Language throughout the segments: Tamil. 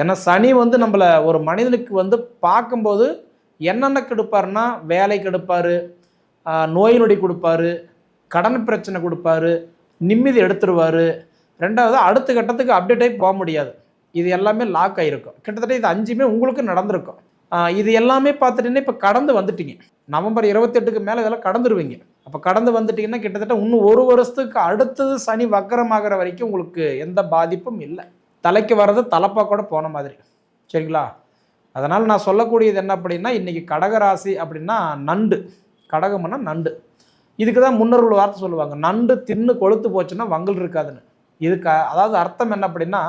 ஏன்னா சனி வந்து நம்மளை ஒரு மனிதனுக்கு வந்து பார்க்கும்போது என்னென்ன கெடுப்பாருன்னா வேலை கெடுப்பார் நோய் நொடி கொடுப்பாரு கடன் பிரச்சனை கொடுப்பாரு நிம்மதி எடுத்துருவார். ரெண்டாவது அடுத்த கட்டத்துக்கு அப்டேட் ஆகி போக முடியாது. இது எல்லாமே லாக் ஆகிருக்கும் கிட்டத்தட்ட இது அஞ்சுமே உங்களுக்கு நடந்திருக்கும். இது எல்லாமே பார்த்துட்டீங்கன்னா இப்போ கடந்து வந்துட்டீங்க. நவம்பர் இருபத்தெட்டுக்கு மேலே இதெல்லாம் கடந்துருவீங்க. அப்போ கடந்து வந்துட்டீங்கன்னா கிட்டத்தட்ட இன்னும் ஒரு வருஷத்துக்கு அடுத்தது சனி வக்கரமாகிற வரைக்கும் உங்களுக்கு எந்த பாதிப்பும் இல்லை. தலைக்கு வர்றது தலைப்பாக கூட போன மாதிரி. சரிங்களா? அதனால் நான் சொல்லக்கூடியது என்ன அப்படின்னா இன்றைக்கி கடகராசி அப்படின்னா நண்டு. கடகம்னா நண்டு. இதுக்கு தான் முன்னோர்கள் வார்த்தை சொல்லுவாங்க நண்டு தின்னு கொழுத்து போச்சுன்னா வங்கல் இருக்காதுன்னு. இதுக்கு அதாவது அர்த்தம் என்ன அப்படின்னா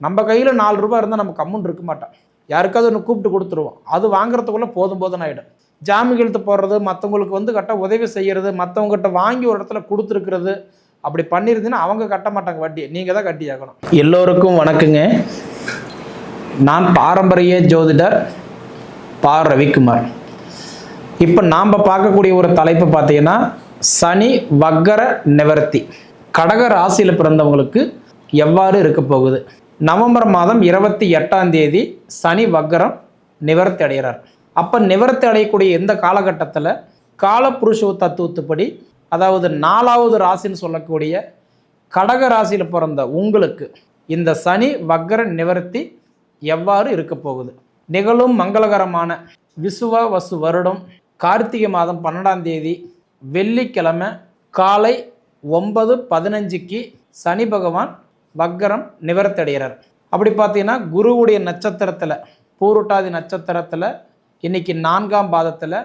நம்ம கையில் நாலு ரூபாய் இருந்தால் நம்ம கம்முன்னு இருக்க மாட்டோம். யாருக்காவது ஒன்று கூப்பிட்டு கொடுத்துருவோம். அது வாங்குறதுக்குள்ளே போதும் போதும் ஆகிடும் ஜாமீன் இழுத்து போடுறது மற்றவங்களுக்கு வந்து கரெக்டாக உதவி செய்கிறது மற்றவங்ககிட்ட வாங்கி ஒரு இடத்துல கொடுத்துருக்கிறது அப்படி பண்ணியிருந்தீங்கன்னா அவங்க கட்ட மாட்டாங்க வட்டி நீங்கள் தான் கட்டி ஆகணும். எல்லோருக்கும் வணக்கங்க. நான் பாரம்பரிய ஜோதிடர் பா. ரவிக்குமார். இப்போ நாம் பார்க்கக்கூடிய ஒரு தலைப்பு பார்த்தீங்கன்னா சனி வக்கர நிவர்த்தி. கடக ராசியில் பிறந்தவங்களுக்கு எவ்வாறு இருக்க போகுது? நவம்பர் மாதம் இருபத்தி எட்டாம் தேதி சனி வக்கரம் நிவர்த்தி அடைகிறார். அப்போ நிவர்த்தி அடையக்கூடிய எந்த காலகட்டத்தில்? காலப்புருஷ தத்துவத்துப்படி அதாவது நாலாவது ராசின்னு சொல்லக்கூடிய கடக ராசியில் பிறந்த உங்களுக்கு இந்த சனி வக்கர நிவர்த்தி எவ்வாறு இருக்க போகுது? நிகழும் மங்களகரமான விசுவ வசு வருடம் கார்த்திகை மாதம் பன்னெண்டாம் தேதி வெள்ளிக்கிழமை காலை ஒன்பது பதினஞ்சுக்கு சனி பகவான் வக்கரம் நிவர்த்தடைகிறார் அப்படி பார்த்தீங்கன்னா குருவுடைய நட்சத்திரத்தில் பூருட்டாதி நட்சத்திரத்தில் இன்னைக்கு நான்காம் பாதத்தில்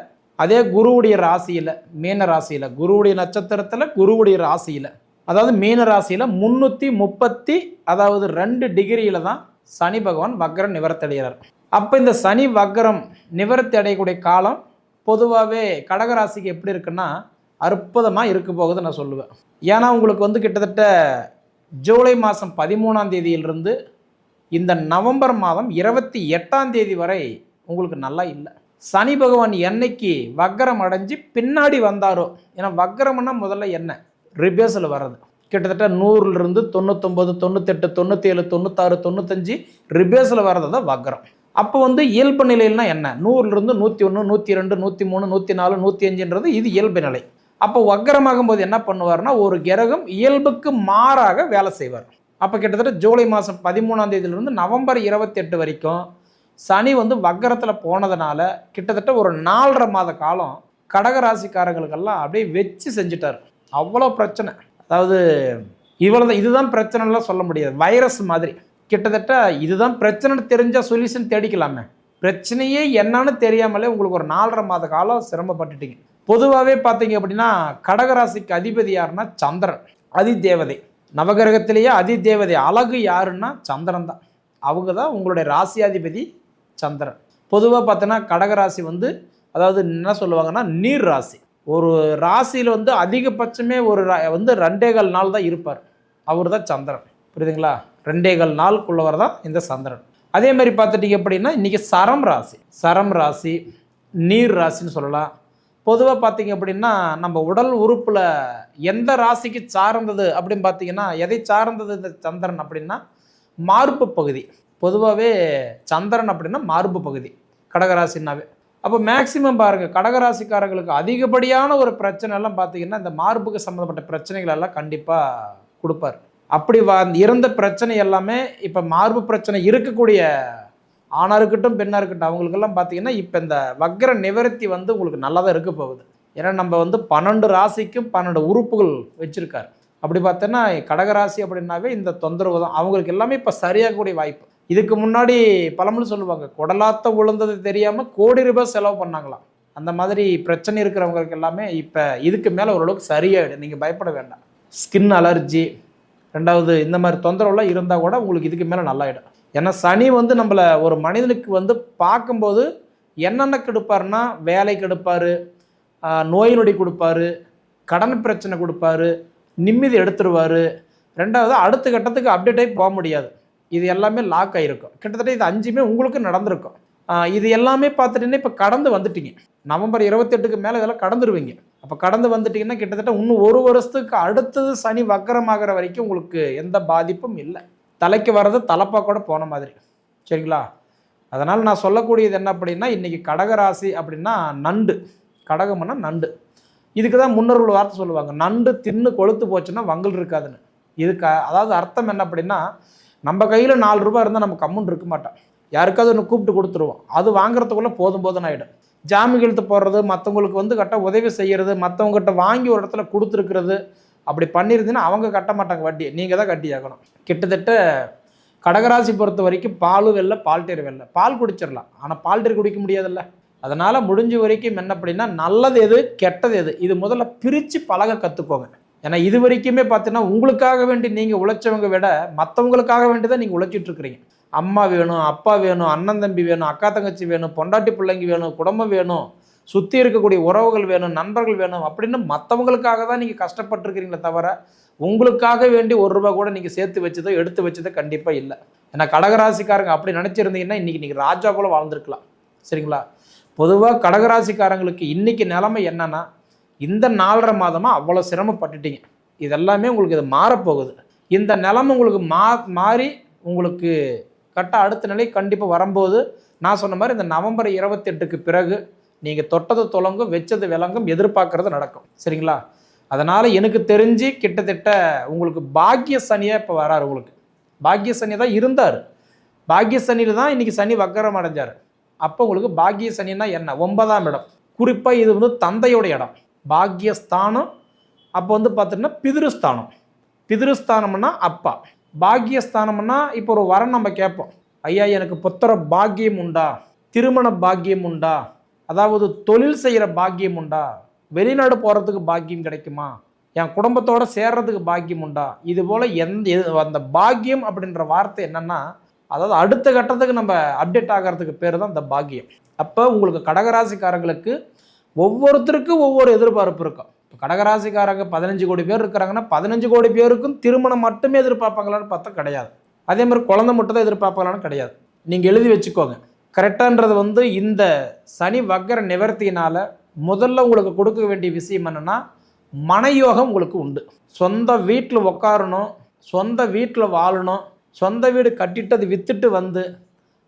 அதே குருவுடைய ராசியில் மீன ராசியில் குருவுடைய நட்சத்திரத்தில் குருவுடைய ராசியில். அதாவது மீன ராசியில் முந்நூற்றி முப்பத்தி அதாவது ரெண்டு டிகிரியில் தான் சனி பகவான் வக்ரம் நிவர்த்தி அடைகிறார். அப்போ இந்த சனி வக்ரம் நிவர்த்தி அடையக்கூடிய காலம் பொதுவாகவே கடகராசிக்கு எப்படி இருக்குன்னா அற்புதமாக இருக்க போகுது நான் சொல்லுவேன். ஏன்னா உங்களுக்கு வந்து கிட்டத்தட்ட ஜூலை மாதம் பதிமூணாம் தேதியிலிருந்து இந்த நவம்பர் மாதம் இருபத்தி எட்டாம் தேதி வரை உங்களுக்கு நல்லா இல்லை. சனி பகவான் என்னைக்கு வக்கரம் அடைஞ்சு பின்னாடி வந்தாரோ ஏன்னா வக்கரம்னா முதல்ல என்ன? ரிபேஸில் வர்றது. கிட்டத்தட்ட நூறுலேருந்து தொண்ணூத்தொம்பது தொண்ணூத்தெட்டு தொண்ணூற்றேழு தொண்ணூத்தாறு தொண்ணூத்தஞ்சு ரிபேஸில் வர்றது தான் வக்கரம். அப்போ வந்து இயல்பு நிலையில்னா என்ன? நூறுலேருந்து நூற்றி ஒன்று நூற்றி ரெண்டு நூற்றி மூணு நூற்றி நாலு நூற்றி அஞ்சுன்றது இது இயல்பு நிலை. அப்போ வக்கரமாகும் போது என்ன பண்ணுவார்னா ஒரு கிரகம் இயல்புக்கு மாறாக வேலை செய்வார். அப்போ கிட்டத்தட்ட ஜூலை மாதம் பதிமூணாம் தேதியிலிருந்து நவம்பர் இருபத்தெட்டு வரைக்கும் சனி வந்து வக்கரத்தில் போனதுனால கிட்டத்தட்ட ஒரு நாலரை மாத காலம் கடகராசிக்காரங்களுக்கெல்லாம் அப்படியே வச்சு செஞ்சுட்டார். அவ்வளோ பிரச்சனை. அதாவது இவ்வளோ இதுதான் பிரச்சனைலாம் சொல்ல முடியாது. வைரஸ் மாதிரி. கிட்டத்தட்ட இதுதான் பிரச்சனைன்னு தெரிஞ்சால் சொல்யூஷன் தேடிக்கலாமே. பிரச்சனையே என்னன்னு தெரியாமலே உங்களுக்கு ஒரு நாலரை மாத காலம் சிரமப்பட்டுட்டீங்க. பொதுவாகவே பார்த்தீங்க அப்படின்னா கடகராசிக்கு அதிபதி யாருன்னா சந்திரன். அதிதேவதை. நவகிரகத்திலேயே அதிதேவதை. அழகு யாருன்னா சந்திரன் தான். அவங்க தான் உங்களுடைய ராசியாதிபதி சந்திரன். பொதுவாக பார்த்தோன்னா கடகராசி வந்து அதாவது என்ன சொல்லுவாங்கன்னா நீர் ராசி. ஒரு ராசியில் வந்து அதிகபட்சமே ஒரு ரா- வந்து ரெண்டேகால் நாள் தான் இருப்பார். அவர் தான் சந்திரன். புரியுதுங்களா? ரெண்டேகால் நாளுக்குள்ளவர் தான் இந்த சந்திரன். அதே மாதிரி பார்த்துட்டீங்க அப்படின்னா இன்றைக்கி சரம் ராசி. சரம் ராசி நீர் ராசின்னு சொல்லலாம். பொதுவாக பார்த்தீங்க அப்படின்னா நம்ம உடல் உறுப்பில் எந்த ராசிக்கு சார்ந்தது அப்படின்னு பார்த்தீங்கன்னா எதை சார்ந்தது இந்த சந்திரன் அப்படின்னா மார்பு பகுதி. பொதுவாகவே சந்திரன் அப்படின்னா மார்பு பகுதி கடகராசினாவே அப்போ மேக்சிமம் பாருங்கள் கடகராசிக்காரங்களுக்கு அதிகப்படியான ஒரு பிரச்சனை எல்லாம் பார்த்தீங்கன்னா இந்த மார்புக்கு சம்மந்தப்பட்ட பிரச்சனைகள் எல்லாம் கண்டிப்பாக கொடுப்பார். அப்படி வா இருந்த பிரச்சனை எல்லாமே இப்போ மார்பு பிரச்சனை இருக்கக்கூடிய ஆணாக இருக்கட்டும் பெண்ணாக இருக்கட்டும் அவங்களுக்கெல்லாம் பார்த்தீங்கன்னா இப்போ இந்த வக்ர நிவர்த்தி வந்து உங்களுக்கு நல்லா தான் இருக்க போகுது. ஏன்னா நம்ம வந்து பன்னெண்டு ராசிக்கும் பன்னெண்டு உறுப்புகள் வச்சுருக்காரு. அப்படி பார்த்தோன்னா கடகராசி அப்படின்னாவே இந்த தொந்தரவு தான். அவங்களுக்கு எல்லாமே இப்போ சரியாகக்கூடிய வாய்ப்பு. இதுக்கு முன்னாடி பழமொழி சொல்லுவாங்க குடலாத்த விழுந்தது தெரியாமல் கோடி ரூபாய் செலவு பண்ணாங்களாம். அந்த மாதிரி பிரச்சனை இருக்கிறவங்களுக்கு எல்லாமே இப்போ இதுக்கு மேலே ஓரளவுக்கு சரியாயிடும் நீங்கள் பயப்பட வேண்டாம். ஸ்கின் அலர்ஜி ரெண்டாவது இந்த மாதிரி தொந்தரவுலாம் இருந்தால் கூட உங்களுக்கு இதுக்கு மேலே நல்லாயிடும். ஏன்னா சனி வந்து நம்மளை ஒரு மனிதனுக்கு வந்து பார்க்கும்போது என்னென்ன கெடுப்பாருன்னா வேலை கெடுப்பார் நோய் நொடி கொடுப்பாரு கடன் பிரச்சனை கொடுப்பாரு நிம்மதி எடுத்துருவார். ரெண்டாவது அடுத்த கட்டத்துக்கு அப்டேட்டே போக முடியாது. இது எல்லாமே லாக் ஆகிருக்கும் கிட்டத்தட்ட இது அஞ்சுமே உங்களுக்கு நடந்திருக்கும். இது எல்லாமே பார்த்துட்டீங்கன்னா இப்போ கடந்து வந்துட்டீங்க. நவம்பர் இருபத்தெட்டுக்கு மேலே இதெல்லாம் கடந்துருவீங்க. அப்போ கடந்து வந்துட்டீங்கன்னா கிட்டத்தட்ட இன்னும் ஒரு வருஷத்துக்கு அடுத்தது சனி வக்கரமாகிற வரைக்கும் உங்களுக்கு எந்த பாதிப்பும் இல்லை. தலைக்கு வர்றது தலப்பா கூட போன மாதிரி. சரிங்களா? அதனால் நான் சொல்லக்கூடியது என்ன அப்படின்னா இன்றைக்கி கடகராசி அப்படின்னா நண்டு. கடகம்னா நண்டு. இதுக்கு தான் முன்னோர்கள் வார்த்தை சொல்லுவாங்க. நண்டு தின்னு கொளுத்து போச்சுன்னா வங்கல் இருக்காதுன்னு. இதுக்கு அதாவது அர்த்தம் என்ன அப்படின்னா நம்ம கையில் நாலு ரூபா இருந்தால் நம்ம கம்முன்னு இருக்க மாட்டோம் யாருக்காவது ஒன்று கூப்பிட்டு கொடுத்துருவோம். அது வாங்குறதுக்குள்ளே போதும் போதும் ஆகிடும் ஜாமீன் கழுத்து போடுறது மற்றவங்களுக்கு வந்து கட்ட உதவி செய்கிறது மற்றவங்ககிட்ட வாங்கி ஒரு இடத்துல கொடுத்துருக்கிறது அப்படி பண்ணியிருந்தீங்கன்னா அவங்க கட்ட மாட்டாங்க வட்டி நீங்கள் தான் கட்டி ஆகணும். கிட்டத்தட்ட கடகராசி பொறுத்த வரைக்கும் பால் வெள்ளை பால்டீர் வெள்ளை பால் குடிச்சிடலாம். ஆனால் பால்டீர் குடிக்க முடியாதுல்ல. அதனால் முடிஞ்ச வரைக்கும் என்ன அப்படின்னா நல்லது எது கெட்டது எது இது முதல்ல பிரித்து பழக கற்றுக்கோங்க ஏன்னா இது வரைக்குமே பார்த்தீங்கன்னா உங்களுக்காக வேண்டி நீங்கள் உழைச்சவங்க விட மற்றவங்களுக்காக வேண்டி தான் நீங்கள் உழைச்சிட்டு இருக்கிறீங்க. அம்மா வேணும் அப்பா வேணும் அண்ணன் தம்பி வேணும் அக்கா தங்கச்சி வேணும் பொண்டாட்டி பிள்ளைங்க வேணும் குடும்பம் வேணும் சுற்றி இருக்கக்கூடிய உறவுகள் வேணும் நண்பர்கள் வேணும் அப்படின்னு மற்றவங்களுக்காக தான் நீங்கள் கஷ்டப்பட்டுருக்கிறீங்களே தவிர உங்களுக்காக வேண்டி ஒரு ரூபா கூட நீங்கள் சேர்த்து வச்சதோ எடுத்து வச்சதோ கண்டிப்பாக இல்லை. ஏன்னா கடகராசிக்காரங்க அப்படி நினச்சிருந்தீங்கன்னா இன்றைக்கி நீங்கள் ராஜா போல வாழ்ந்துருக்கலாம். சரிங்களா? பொதுவாக கடகராசிக்காரங்களுக்கு இன்றைக்கி நிலமை என்னென்னா இந்த நாலரை மாதமாக அவ்வளோ சிரமப்பட்டுட்டீங்க. இதெல்லாமே உங்களுக்கு இது மாறப்போகுது. இந்த நிலம உங்களுக்கு மா மாறி உங்களுக்கு கட்ட அடுத்த நிலை கண்டிப்பாக வரும்போது நான் சொன்ன மாதிரி இந்த நவம்பர் இருபத்தெட்டுக்கு பிறகு நீங்கள் தொட்டது தொலங்கும் வச்சது விளங்கும் எதிர்பார்க்கறது நடக்கும். சரிங்களா? அதனால் எனக்கு தெரிஞ்சு கிட்டத்தட்ட உங்களுக்கு பாக்கிய சனியாக இப்போ வராரு உங்களுக்கு. பாக்கிய சனி தான் இருந்தார். பாக்கிய சனியில் தான் இன்றைக்கி சனி வக்கரம் அடைஞ்சார். அப்போ உங்களுக்கு பாக்கிய சனின்னா என்ன? ஒன்பதாம் இடம். குறிப்பாக இது வந்து தந்தையோட இடம். பாக்கியஸ்தானம் அப்போ வந்து பார்த்தோம்னா பிதிருஸ்தானம். பிதிருஸ்தானம்னா அப்பா. பாக்கியஸ்தானம்னா இப்போ ஒரு வரம் நம்ம கேட்போம். ஐயா எனக்கு புத்திர பாக்கியம் உண்டா? திருமண பாக்கியம் உண்டா? அதாவது தொழில் செய்கிற பாக்கியம் உண்டா? வெளிநாடு போகிறதுக்கு பாக்கியம் கிடைக்குமா? என் குடும்பத்தோடு சேர்றதுக்கு பாக்கியம் உண்டா? இது போல் எந்த எது- அந்த பாக்கியம் அப்படின்ற வார்த்தை என்னென்னா அதாவது அடுத்த கட்டத்துக்கு நம்ம அப்டேட் ஆகிறதுக்கு பேர் தான் இந்த பாக்கியம். அப்போ உங்களுக்கு கடகராசிக்காரங்களுக்கு ஒவ்வொருத்தருக்கும் ஒவ்வொரு எதிர்பார்ப்பு இருக்கும். இப்போ கடகராசிக்காரங்க பதினஞ்சு கோடி பேர் இருக்கிறாங்கன்னா பதினஞ்சு கோடி பேருக்கும் திருமணம் மட்டுமே எதிர்பார்ப்பாங்களான்னு பார்த்தா கிடையாது. அதே மாதிரி குழந்தை மட்டும் தான் எதிர்பார்ப்பாங்களான்னு கிடையாது. நீங்கள் எழுதி வச்சுக்கோங்க. கரெக்டான்றது வந்து இந்த சனி வக்கர நிவர்த்தினால் முதல்ல உங்களுக்கு கொடுக்க வேண்டிய விஷயம் என்னென்னா மனயோகம் உங்களுக்கு உண்டு. சொந்த வீட்டில் உக்காரணும் சொந்த வீட்டில் வாழணும் சொந்த வீடு கட்டிட்டு அது விற்றுட்டு வந்து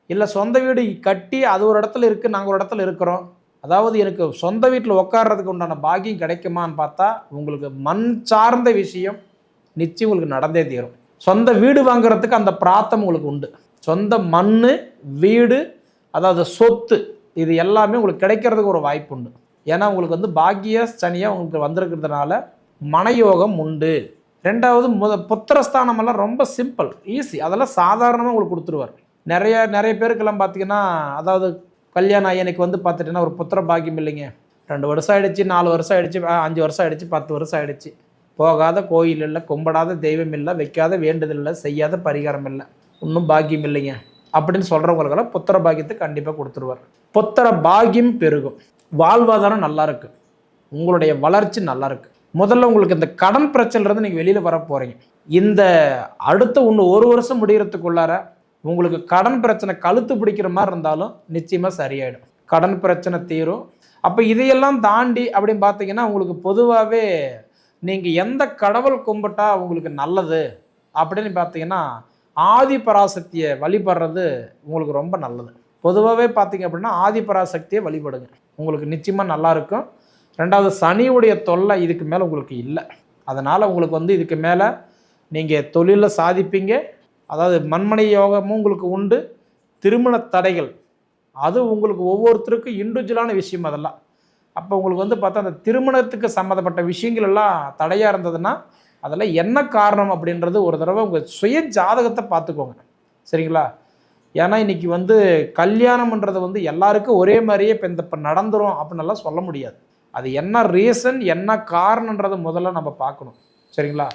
இல்லை சொந்த வீடு கட்டி அது ஒரு இடத்துல இருக்குது நாங்கள் ஒரு இடத்துல இருக்கிறோம் அதாவது எனக்கு சொந்த வீட்டில் உட்கார்றதுக்கு உண்டான பாக்கியம் கிடைக்குமான்னு பார்த்தா உங்களுக்கு மண் சார்ந்த விஷயம் நிச்சயம் உங்களுக்கு நடந்தே தீரும். சொந்த வீடு வாங்குறதுக்கு அந்த பிராத்தம் உங்களுக்கு உண்டு. சொந்த மண் வீடு அதாவது சொத்து இது எல்லாமே உங்களுக்கு கிடைக்கிறதுக்கு ஒரு வாய்ப்பு உண்டு. ஏன்னா உங்களுக்கு வந்து பாக்கிய சனியாக உங்களுக்கு வந்திருக்கிறதுனால மனயோகம் உண்டு. ரெண்டாவது முத புத்திரஸ்தானமெல்லாம் ரொம்ப சிம்பிள் ஈஸி அதெல்லாம் சாதாரணமாக உங்களுக்கு கொடுத்துருவார். நிறைய நிறைய பேருக்கெல்லாம் பார்த்தீங்கன்னா அதாவது கல்யாணம் ஆகி எனக்கு வந்து பார்த்துட்டேன்னா ஒரு புத்திர பாக்கியம் இல்லைங்க. ரெண்டு வருஷம் ஆயிடுச்சு நாலு வருஷம் ஆகிடுச்சு அஞ்சு வருஷம் ஆகிடுச்சு பத்து வருஷம் ஆயிடுச்சு. போகாத கோயில் இல்லை கும்பிடாத தெய்வம் இல்லை வைக்காத வேண்டுதல் இல்லை செய்யாத பரிகாரம் இல்லை. இன்னும் பாக்கியம் இல்லைங்க. அப்படின்னு சொல்கிறவங்களுக்கெல்லாம் புத்திர பாக்கியத்தை கண்டிப்பாக கொடுத்துருவார். புத்திர பாக்கியம் பெருகும். வாழ்வாதாரம் நல்லா இருக்கு. உங்களுடைய வளர்ச்சி நல்லா இருக்கு. முதல்ல உங்களுக்கு இந்த கடன் பிரச்சனைலேருந்து நீங்கள் வெளியில் வர போகிறீங்க இந்த அடுத்த ஒன்று ஒரு வருஷம் முடிகிறதுக்குள்ளார உங்களுக்கு கடன் பிரச்சனை கழுத்து பிடிக்கிற மாதிரி இருந்தாலும் நிச்சயமாக சரியாயிடும். கடன் பிரச்சனை தீரும். அப்போ இதையெல்லாம் தாண்டி அப்படின்னு பார்த்தீங்கன்னா உங்களுக்கு பொதுவாகவே நீங்கள் எந்த கடவுள் கும்பிட்டா உங்களுக்கு நல்லது அப்படின்னு பார்த்தீங்கன்னா ஆதி பராசக்தியை வழிபடுறது உங்களுக்கு ரொம்ப நல்லது. பொதுவாகவே பார்த்தீங்க அப்படின்னா ஆதி பராசக்தியை வழிபடுங்க. உங்களுக்கு நிச்சயமாக நல்லாயிருக்கும் ரெண்டாவது சனியுடைய தொல்லை இதுக்கு மேலே உங்களுக்கு இல்லை. அதனால் உங்களுக்கு வந்து இதுக்கு மேலே நீங்கள் தொழிலில் சாதிப்பீங்க. அதாவது மண்மனை யோகமும் உங்களுக்கு உண்டு. திருமண தடைகள் அது உங்களுக்கு ஒவ்வொருத்தருக்கும் இண்டிவிஜுவலான விஷயம் அதெல்லாம். அப்போ உங்களுக்கு வந்து பார்த்தா அந்த திருமணத்துக்கு சம்மந்தப்பட்ட விஷயங்கள் எல்லாம் தடையாக இருந்ததுன்னா அதெல்லாம் என்ன காரணம் அப்படின்றது ஒரு தடவை உங்கள் சுய ஜாதகத்தை பார்த்துக்கோங்க. சரிங்களா? ஏன்னா இன்னைக்கு வந்து கல்யாணம்ன்றது வந்து எல்லாருக்கும் ஒரே மாதிரியே இப்போ இந்த இப்போ நடந்துரும் அப்படின்னெல்லாம் சொல்ல முடியாது. அது என்ன ரீசன் என்ன காரணன்றதை முதல்ல நம்ம பார்க்கணும். சரிங்களா?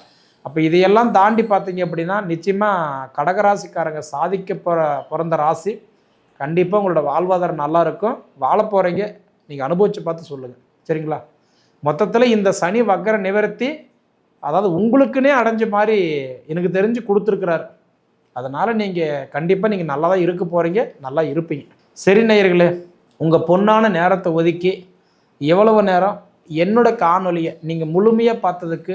அப்போ இதையெல்லாம் தாண்டி பார்த்தீங்க அப்படின்னா நிச்சயமாக கடகராசிக்காரங்க சாதிக்க போகிற பிறந்த ராசி கண்டிப்பாக உங்களோட வாழ்வாதாரம் நல்லா இருக்கும். வாழ போகிறீங்க நீங்கள் அனுபவித்து பார்த்து சொல்லுங்கள் சரிங்களா? மொத்தத்தில் இந்த சனி வக்கர நிவர்த்தி அதாவது உங்களுக்குன்னே அடைஞ்ச மாதிரி எனக்கு தெரிஞ்சு கொடுத்துருக்குறாரு. அதனால் நீங்கள் கண்டிப்பாக நீங்கள் நல்லா தான் இருக்க போகிறீங்க நல்லா இருப்பீங்க. சரி நேயர்களே உங்கள் பொண்ணான நேரத்தை ஒதுக்கி எவ்வளவு நேரம்? என்னோட காணொலியை நீங்கள் முழுமையாக பார்த்ததுக்கு